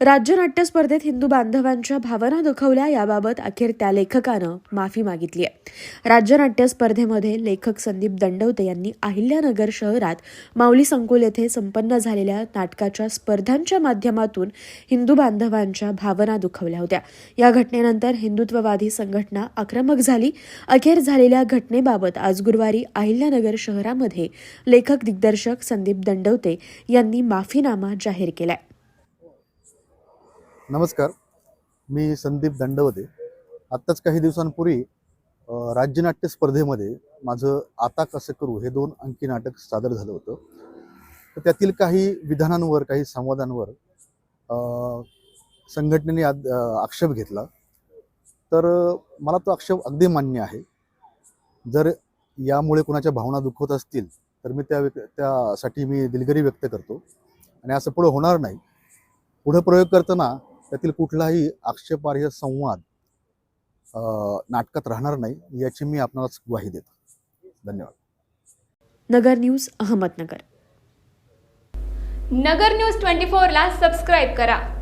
राज्य नाट्य स्पर्धेत हिंदू बांधवांच्या भावना दुखवल्या याबाबत अखेर त्या लेखकानं माफी मागितली आहे. राज्य नाट्य स्पर्धेमध्ये लेखक संदीप दंडवते यांनी अहिल्यानगर शहरात माऊली संकुल येथे संपन्न झालेल्या नाटकाच्या स्पर्धांच्या माध्यमातून हिंदू बांधवांच्या भावना दुखवल्या होत्या. या घटनेनंतर हिंदुत्ववादी संघटना आक्रमक झाली. अखेर झालेल्या घटनेबाबत आज गुरुवारी अहिल्यानगर शहरामध्ये लेखक दिग्दर्शक संदीप दंडवते यांनी माफीनामा जाहीर केला आहे नमस्कार. मी संदीप दंडवते आत्ताच काही दिवसांपूर्वी राज्यनाट्य स्पर्धेमध्ये माझं आता कसं करू हे दोन अंकी नाटक सादर झालं होतं. तर त्यातील काही विधानांवर काही संवादांवर संघटनेने आक्षेप घेतला. तर मला तो आक्षेप अगदी मान्य आहे. जर यामुळे कोणाच्या भावना दुखवत असतील तर मी त्या त्यासाठी मी दिलगिरी व्यक्त करतो. आणि असं पुढं होणार नाही. पुढं प्रयोग करताना त्यातील कुठलाही आक्षेपार्ह संवाद अ, नाटकात राहणार नाही याची मी आपणास ग्वाही देतो. धन्यवाद. Nagar news Ahmednagar. Nagar news twenty फोरला सबस्क्राईब करा.